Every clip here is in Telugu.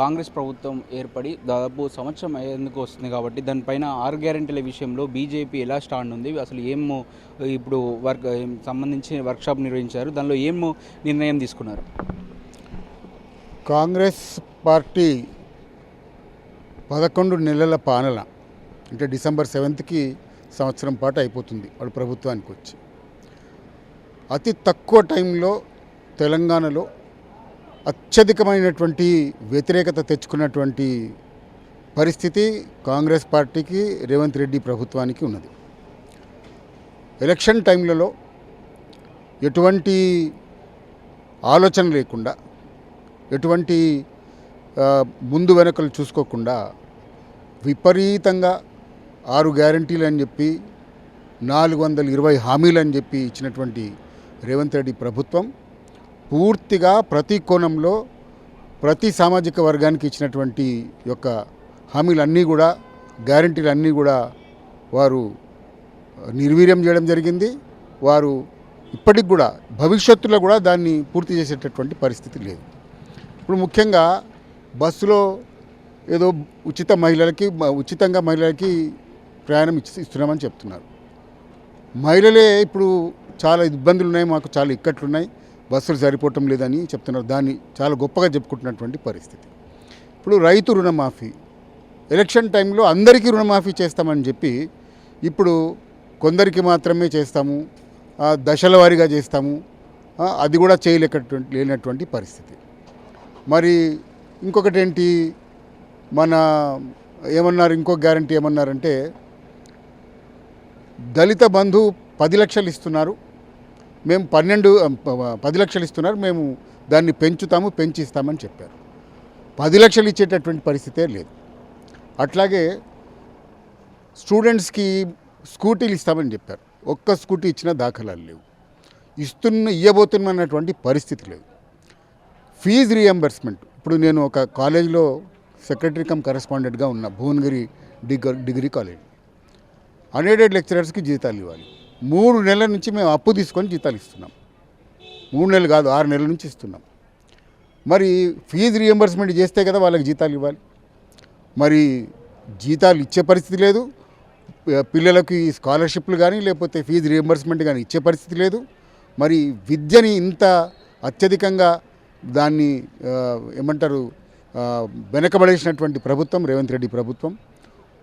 కాంగ్రెస్ ప్రభుత్వం ఏర్పడి దాదాపు సంవత్సరం అయ్యేందుకు వస్తుంది కాబట్టి దానిపైన ఆరు గ్యారెంటీల విషయంలో బీజేపీ ఎలా స్టాండ్ ఉంది? అసలు ఏం ఇప్పుడు వర్క్ సంబంధించి వర్క్షాప్ నిర్వహించారు? దానిలో ఏం నిర్ణయం తీసుకున్నారు? కాంగ్రెస్ పార్టీ పదకొండు నెలల పాలన అంటే డిసెంబర్ సెవెంత్కి సంవత్సరం పాటు అయిపోతుంది వాళ్ళు ప్రభుత్వానికి వచ్చి అతి తక్కువ టైంలో తెలంగాణలో అత్యధికమైనటువంటి వ్యతిరేకత తెచ్చుకున్నటువంటి పరిస్థితి కాంగ్రెస్ పార్టీకి రేవంత్ రెడ్డి ప్రభుత్వానికి ఉన్నది. ఎలక్షన్ టైంలలో ఎటువంటి ఆలోచన లేకుండా ఎటువంటి ముందు వెనకలు చూసుకోకుండా విపరీతంగా ఆరు గ్యారంటీలు అని చెప్పి నాలుగు వందల ఇరవై హామీలు అని చెప్పి ఇచ్చినటువంటి రేవంత్ రెడ్డి ప్రభుత్వం పూర్తిగా ప్రతి కోణంలో ప్రతి సామాజిక వర్గానికి ఇచ్చినటువంటి యొక్క హామీలన్నీ కూడా గ్యారంటీలు అన్నీ కూడా వారు నిర్వీర్యం చేయడం జరిగింది. వారు ఇప్పటికి కూడా భవిష్యత్తులో కూడా దాన్ని పూర్తి చేసేటటువంటి పరిస్థితి లేదు. ఇప్పుడు ముఖ్యంగా బస్సులో ఏదో ఉచిత మహిళలకి ఉచితంగా మహిళలకి ప్రయాణం ఇచ్చి ఇస్తున్నామని చెప్తున్నారు. మహిళలే ఇప్పుడు చాలా ఇబ్బందులు ఉన్నాయి మాకు చాలా ఇక్కట్లు ఉన్నాయి బస్సులు సరిపోవటం లేదని చెప్తున్నారు. దాన్ని చాలా గొప్పగా చెప్పుకుంటున్నటువంటి పరిస్థితి. ఇప్పుడు రైతు రుణమాఫీ ఎలక్షన్ టైంలో అందరికీ రుణమాఫీ చేస్తామని చెప్పి ఇప్పుడు కొందరికి మాత్రమే చేస్తాము దశల వారీగా చేస్తాము అది కూడా చేయలేకటువంటి లేనటువంటి పరిస్థితి. మరి ఇంకొకటి ఏంటి మన ఏమన్నారు ఇంకో గ్యారంటీ ఏమన్నారంటే దళిత బంధు పది లక్షలు ఇస్తున్నారు. మేము పన్నెండు పది లక్షలు ఇస్తున్నారు. మేము దాన్ని పెంచుతాము పెంచిస్తామని చెప్పారు. పది లక్షలు ఇచ్చేటటువంటి పరిస్థితే లేదు. అట్లాగే స్టూడెంట్స్కి స్కూటీలు ఇస్తామని చెప్పారు. ఒక్క స్కూటీ ఇచ్చిన దాఖలాలు లేవు. ఇస్తున్న ఇవ్వబోతున్నటువంటి పరిస్థితి లేదు. Fees reimbursement. ఇప్పుడు నేను ఒక కాలేజీలో సెక్రటరీ కమ్ కరెస్పాండెంట్గా ఉన్న Bhuvanagiri degree degree college. Unaided లెక్చరర్స్కి జీతాలు ఇవ్వాలి. మూడు నెలల నుంచి మేము అప్పు తీసుకొని జీతాలు ఇస్తున్నాం. మూడు నెలలు కాదు ఆరు నెలల నుంచి ఇస్తున్నాం. మరి ఫీజు రియంబర్స్మెంట్ చేస్తే కదా వాళ్ళకి జీతాలు ఇవ్వాలి. మరి జీతాలు ఇచ్చే పరిస్థితి లేదు. పిల్లలకి స్కాలర్షిప్లు కానీ లేకపోతే ఫీజు రియంబర్స్మెంట్ కానీ ఇచ్చే పరిస్థితి లేదు. మరి విద్యని ఇంత అత్యధికంగా దాన్ని ఏమంటారు వెనకబడేసినటువంటి ప్రభుత్వం రేవంత్ రెడ్డి ప్రభుత్వం.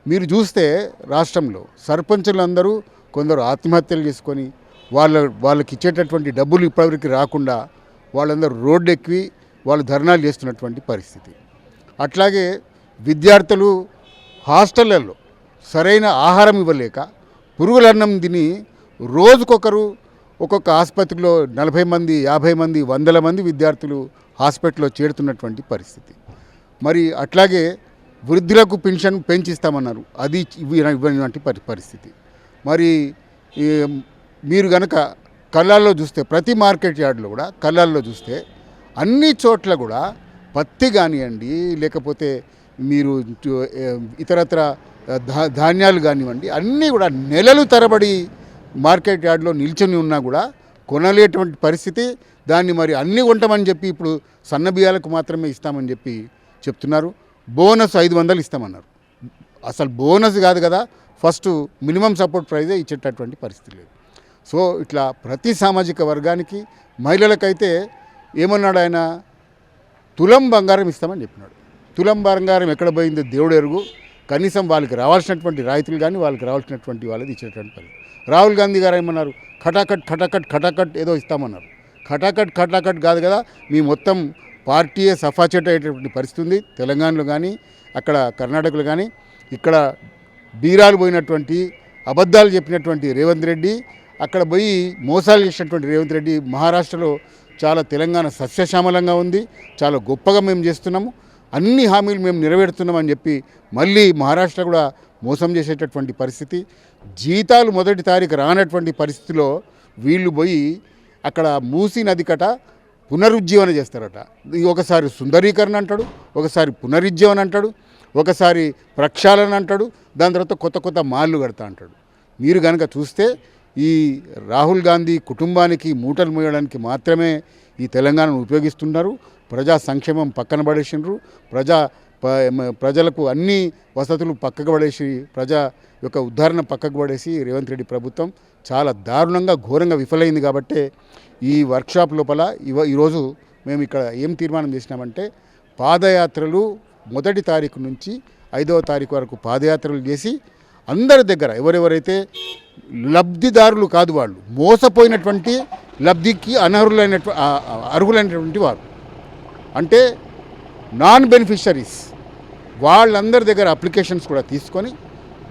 మీరు చూస్తే రాష్ట్రంలో సర్పంచులందరూ కొందరు ఆత్మహత్యలు చేసుకొని వాళ్ళ వాళ్ళకి ఇచ్చేటటువంటి డబ్బులు ఇప్పటివరకు రాకుండా వాళ్ళందరూ రోడ్డు ఎక్కి వాళ్ళు ధర్నాలు చేస్తున్నటువంటి పరిస్థితి. అట్లాగే విద్యార్థులు హాస్టళ్ళలో సరైన ఆహారం ఇవ్వలేక పురుగులన్నం తిని రోజుకొకరు ఒక్కొక్క ఆసుపత్రిలో నలభై మంది యాభై మంది వందల మంది విద్యార్థులు హాస్పిటల్లో చేరుతున్నటువంటి పరిస్థితి. మరి అట్లాగే వృద్ధులకు పెన్షన్ పెంచిస్తామన్నారు. అది ఇవ్వ ఇవ్వనటువంటి పరి పరిస్థితి. మరి ఈ మీరు గనక కళ్ళాల్లో చూస్తే ప్రతి మార్కెట్ యార్డ్లో కూడా కళ్ళాల్లో చూస్తే అన్ని చోట్ల కూడా పత్తి కానివ్వండి లేకపోతే మీరు ఇతరత్ర ధా ధాన్యాలు కానివ్వండి అన్నీ కూడా నెలలు తరబడి మార్కెట్ యార్డ్లో నిల్చొని ఉన్నా కూడా కొనలేటువంటి పరిస్థితి. దాన్ని మరి అన్ని కొంటామని చెప్పి ఇప్పుడు సన్న బియ్యాలకు మాత్రమే ఇస్తామని చెప్పి చెప్తున్నారు. బోనస్ ఐదు వందలు ఇస్తామన్నారు. అసలు బోనస్ కాదు కదా ఫస్ట్ మినిమం సపోర్ట్ ప్రైజే ఇచ్చేటటువంటి పరిస్థితి లేదు. సో ఇట్లా ప్రతి సామాజిక వర్గానికి మహిళలకైతే ఏమన్నాడు ఆయన? తులం బంగారం ఇస్తామని చెప్పినాడు. తులం బంగారం ఎక్కడ పోయిందో? దేవుడు ఎరుగు. కనీసం వాళ్ళకి రావాల్సినటువంటి రాయితీలు కానీ వాళ్ళకి రావాల్సినటువంటి వాళ్ళది ఇచ్చేటువంటి పని రాహుల్ గాంధీ గారు ఏమన్నారు? ఖటాకట్ ఖటాకట్ ఖటాకట్ ఏదో ఇస్తామన్నారు. ఖటాకట్ ఖటాకట్ కాదు కదా మీ మొత్తం పార్టీయే సఫా అయ్యేటటువంటి పరిస్థితి ఉంది. తెలంగాణలో కానీ అక్కడ కర్ణాటకలో కానీ ఇక్కడ బీరాలు పోయినటువంటి అబద్ధాలు చెప్పినటువంటి రేవంత్ రెడ్డి అక్కడ పోయి మోసాలు చేసినటువంటి రేవంత్ రెడ్డి మహారాష్ట్రలో చాలా తెలంగాణ సస్యశ్యామలంగా ఉంది చాలా గొప్పగా మేము చేస్తున్నాము అన్ని హామీలు మేము నెరవేరుతున్నామని చెప్పి మళ్ళీ మహారాష్ట్ర కూడా మోసం చేసేటటువంటి పరిస్థితి. జీతాలు మొదటి తారీఖు రానటువంటి పరిస్థితిలో వీళ్ళు పోయి అక్కడ మూసీ నది కట పునరుజ్జీవన చేస్తారట. ఒకసారి సుందరీకరణ అంటాడు ఒకసారి పునరుజ్జీవన అంటాడు ఒకసారి ప్రక్షాళన అంటాడు దాని తర్వాత కొత్త కొత్త మాళ్ళు కడతా అంటాడు. మీరు కనుక చూస్తే ఈ రాహుల్ గాంధీ కుటుంబానికి మూటలు మోయడానికి మాత్రమే ఈ తెలంగాణను ఉపయోగిస్తున్నారు. ప్రజా సంక్షేమం పక్కన పడేసిండ్రు. ప్రజా ప్రజలకు అన్ని వసతులు పక్కకు పడేసి ప్రజా యొక్క ఉద్ధారణ పక్కకు పడేసి రేవంత్ రెడ్డి ప్రభుత్వం చాలా దారుణంగా ఘోరంగా విఫలైంది కాబట్టే ఈ వర్క్షాప్ లోపల ఇవ ఈరోజు మేము ఇక్కడ ఏం తీర్మానం చేసినామంటే పాదయాత్రలు మొదటి తారీఖు నుంచి ఐదవ తారీఖు వరకు పాదయాత్రలు చేసి అందరి దగ్గర ఎవరెవరైతే లబ్ధిదారులు కాదు వాళ్ళు మోసపోయినటువంటి లబ్ధికి అనర్హులైన అర్హులైనటువంటి వారు. అంటే నాన్ బెనిఫిషరీస్ వాళ్ళందరి దగ్గర అప్లికేషన్స్ కూడా తీసుకొని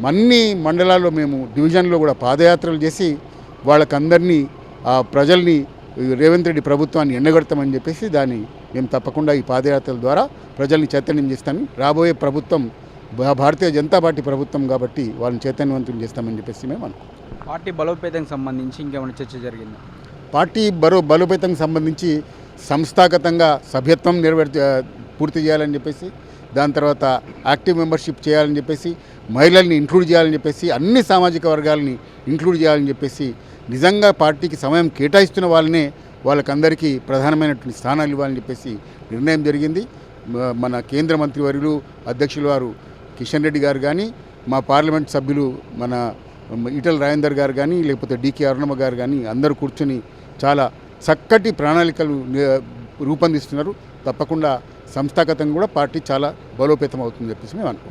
అన్ని మండలాల్లో మేము డివిజన్లో కూడా పాదయాత్రలు చేసి వాళ్ళకందరినీ ఆ ప్రజల్ని రేవంత్ రెడ్డి ప్రభుత్వాన్ని ఎండగడతామని చెప్పేసి దాన్ని మేము తప్పకుండా ఈ పాదయాత్రల ద్వారా ప్రజల్ని చైతన్యం చేస్తామని రాబోయే ప్రభుత్వం భారతీయ జనతా పార్టీ ప్రభుత్వం కాబట్టి వాళ్ళని చైతన్యవంతులు చేస్తామని చెప్పేసి మేము అనుకుంటున్నాం. పార్టీ బలోపేతం సంబంధించి ఇంకేమైనా చర్చ జరిగిందా? పార్టీ బరో బలోపేతం సంబంధించి సంస్థాగతంగా సభ్యత్వం నెరవేర్చ పూర్తి చేయాలని చెప్పేసి దాని తర్వాత యాక్టివ్ మెంబర్షిప్ చేయాలని చెప్పేసి మహిళల్ని ఇంక్లూడ్ చేయాలని చెప్పేసి అన్ని సామాజిక వర్గాలని ఇంక్లూడ్ చేయాలని చెప్పేసి నిజంగా పార్టీకి సమయం కేటాయిస్తున్న వాళ్ళనే వాళ్ళకందరికీ ప్రధానమైనటువంటి స్థానాలు ఇవ్వాలని చెప్పేసి నిర్ణయం జరిగింది. మన కేంద్ర మంత్రివర్యులు అధ్యక్షులు వారు కిషన్ రెడ్డి గారు కానీ మా పార్లమెంట్ సభ్యులు మన ఈటల రాజేందర్ గారు కానీ లేకపోతే డికే అరుణమ్మ గారు కానీ అందరూ కూర్చొని చాలా చక్కటి ప్రణాళికలు రూపొందిస్తున్నారు. తప్పకుండా సంస్థాగతంగా కూడా పార్టీ చాలా బలోపేతం అవుతుందని చెప్పేసి మేము అనుకుంటున్నాం.